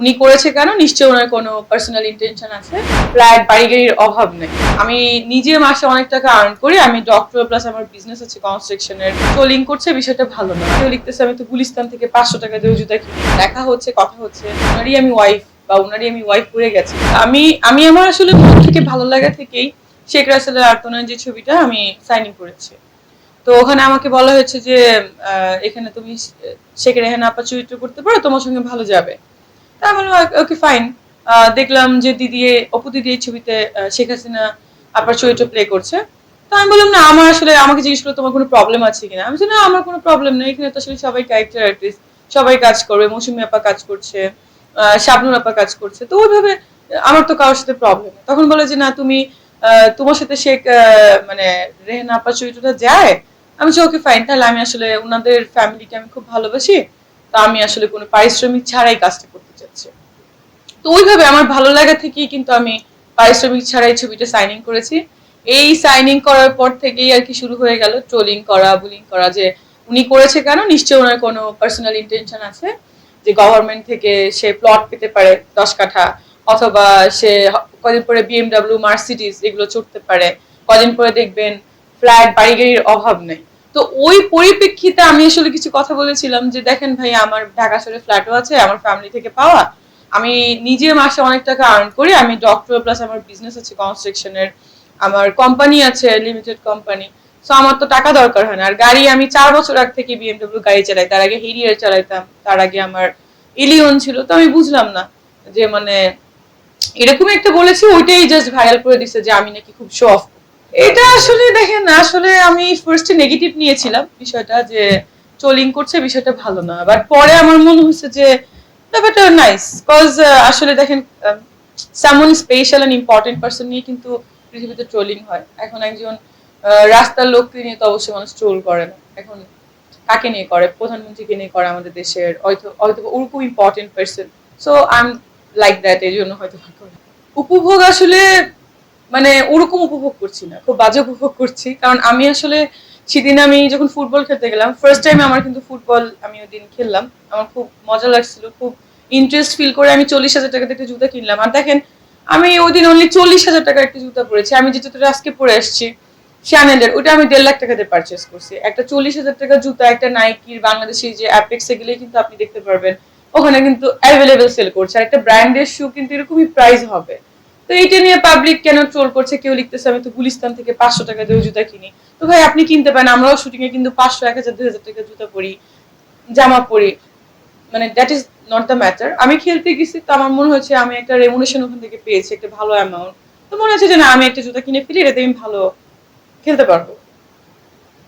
উনি করেছে কেন? নিশ্চয়ই ওনার কোনো পার্সোনাল ইন্টেনশন আছে। ফ্ল্যাট বাড়ি গাড়ির অভাব নেই। আমি নিজে মাসে অনেক টাকা আর্ন করি। আমি ডক্টর প্লাস আমার বিজনেস আছে কনস্ট্রাকশনের ট্রোলিং করছে, বিষয়টা ভালো না। কেউ লিখতেছে, আমি তো গুলিস্তান থেকে পাঁচশো টাকা দিয়ে জুতা কিনি। দেখা হচ্ছে, কথা হচ্ছে। ওনারই আমি ওয়াইফ বা ওনারই আমি ওয়াইফ করে গেছি। আমি আমি আমার আসলে মন থেকে ভালো লাগা থেকেই শেখ রাসেলের আর্তনার যে ছবিটা আমি সাইনিং করেছি। তো ওখানে আমাকে বলা হয়েছে যে এখানে তুমি শেখ রেহানা আপা চরিত্র করতে পারো, তোমার সঙ্গে ভালো যাবে। তা আমি বললাম ওকে ফাইন দেখলাম যে দিদি অপু দিদি এই ছবিতে শেখ হাসিনা আপার চরিত্র প্লে করছে। তো আমি বললাম, না, আমার আসলে, আমাকে জিজ্ঞেস করল তোমার কোনো প্রবলেম আছে কিনা? আমি না, আমার কোনো প্রবলেম নেই। এখানে তো আসলে সবাই ক্যারেক্টার আর্টিস্ট সবাই কাজ করবে। মৌসুমি আপা কাজ করছে শাবনুর আপা কাজ করছে। তো ওইভাবে, আমার তো কারোর সাথে প্রবলেম তখন বলে যে, না, তুমি তোমার সাথে শেখ মানে রেহানা আপার চরিত্রটা যায়? আমি বলছি, ওকে ফাইন তাহলে আমি আসলে ওনাদের ফ্যামিলিকে আমি খুব ভালোবাসি। তা আমি আসলে কোনো পারিশ্রমিক ছাড়াই কাজটা করতে তো ওইভাবে আমার ভালো লাগা থেকেই কিন্তু আমি পারিশ্রমিক ছাড়াই ছবিটা সাইনিং করেছি। এই সাইনিং করার পর থেকেই আর কি শুরু হয়ে গেল ট্রোলিং করা বুলিং করা যে উনি করেছে কেন? নিশ্চয়ই ওনার কোনো পার্সোনাল ইন্টেনশন আছে যে গভর্নমেন্ট থেকে সে প্লট পেতে পারে দশ কাঠা অথবা সে কদিন পরে বিএমডাব্লিউ মার্সিডিজ এগুলো চড়তে পারে, কদিন পরে দেখবেন ফ্ল্যাট বাড়ি গাড়ির অভাব নেই। তো ওই পরিপ্রেক্ষিতে আমি আসলে কিছু কথা বলেছিলাম যে দেখেন ভাই, আমার ঢাকা শহরে ফ্ল্যাটও আছে, আমার ফ্যামিলি থেকে পাওয়া আমি নিজে মাসে অনেক টাকা আর্ন করি। আমি ডক্টর প্লাস আমার বিজনেস আছে কনস্ট্রাকশনের আমার কোম্পানি আছে লিমিটেড কোম্পানি সো আমার তো টাকা দরকার হয় না। আর গাড়ি আমি চার বছর আগ থেকে বিএমডব্লিউ গাড়ি চালাই। তার আগে হেরিয়ার চালাইতাম, তার আগে আমার ইলিয়ন ছিল। তো আমি বুঝলাম না যে মানে এরকম একটা বলেছি, ওইটাই জাস্ট ভাইরাল করে দিছে যে, আমি নাকি খুব শো অফ এটা আসলে দেখেন, আসলে আমি ফার্স্টে নেগেটিভ নিয়েছিলাম বিষয়টা যে ট্রোলিং করছে বিষয়টা ভালো না। বাট পরে আমার মনে হচ্ছে যে ব্যাপারটা নাইস কজ আসলে দেখেন সামন স্পেশাল অ্যান্ড ইম্পর্টেন্ট পার্সন নিয়ে কিন্তু পৃথিবীতে ট্রোলিং হয়। এখন একজন রাস্তার লোককে নিয়ে তো অবশ্যই মানুষ ট্রোল করে না। এখন কাকে নিয়ে করে? প্রধানমন্ত্রীকে নিয়ে করে আমাদের দেশের, হয়তো হয়তো ওরকম important person so I am like that এই জন্য হয়তো উপভোগ আসলে মানে ওরকম উপভোগ করছি না। খুব বাজে উপভোগ করছি। কারণ আমি আসলে সেদিন আমি যখন ফুটবল খেলতে গেলাম ফার্স্ট টাইম আমার কিন্তু ফুটবল আমি ওই দিন খেললাম। আমার খুব মজা লাগছিল, খুব ইন্টারেস্ট ফিল করে আমি চল্লিশ হাজার টাকাতে একটা জুতা কিনলাম। আর দেখেন, আমি ওই দিন অনলি চল্লিশ হাজার টাকার একটা জুতা পরেছি। আমি যে জুতোটা আজকে পরে আসছি শ্যানেলের ওটা আমি দেড় লাখ টাকাতে পারচেস করছি। একটা চল্লিশ হাজার টাকার জুতা, একটা নাইকির বাংলাদেশি যে অ্যাপেক্সে গেলে কিন্তু আপনি দেখতে পারবেন। ওখানে কিন্তু অ্যাভেলেবেল সেল করছে। আর একটা ব্র্যান্ডের শু কিন্তু এরকমই প্রাইস হবে। তো এইটা নিয়ে পাবলিক কেন ট্রোল করছে, কেউ লিখতেছে, আমি তো গুলিস্তান থেকে পাঁচশো টাকা দিয়ে জুতা কিনি। তো ভাই, আপনি কিনতে পারেন, আমরাও শুটিং এ কিন্তু পাঁচশো, এক হাজার, দুই হাজার টাকা জুতা পরি, জামা পরি। মানে that is not the matter আমি খেলতে গেছি, তো আমার মনে হচ্ছে আমি একটা রেমুনেশন ওখান থেকে পেয়েছি, একটা ভালো অ্যামাউন্ট তো মনে হচ্ছে যে না, আমি একটা জুতা কিনে ফেলি এটাতে আমি ভালো খেলতে পারব।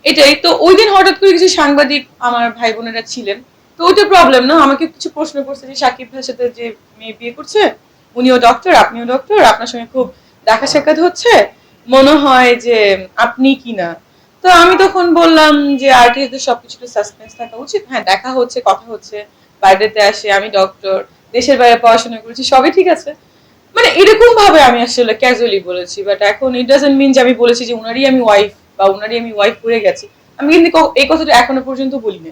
এটাই। তো ওই দিন হঠাৎ করে কিছু সাংবাদিক আমার ভাই বোনেরা ছিলেন। তো ওইটা প্রবলেম না, আমাকে কিছু প্রশ্ন করছে যে, সাকিব ভাইয়ের সাথে যে মেয়ে বিয়ে করছে উনিও ডক্টর আপনিও ডক্টর আপনার সঙ্গে খুব দেখা সাক্ষাৎ হচ্ছে। মনে হয় যে আপনি কি না তো আমি তখন বললাম যে আর্টিস্টদের সবকিছুতে সাসপেন্স থাকা উচিত। হ্যাঁ দেখা হচ্ছে, কথা হচ্ছে, বাইরেতে আসে, আমি ডক্টর দেশের বাইরে পড়াশোনা করেছি, সবই ঠিক আছে। মানে এরকম ভাবে আমি আসলে ক্যাজুয়ালি বলেছি বাট এখন ইট ডাজন্ট মিন যে আমি বলেছি যে উনারই আমি ওয়াইফ বা উনারই আমি ওয়াইফ করে গেছি। আমি কিন্তু এই কথাটা এখনও পর্যন্ত বলি না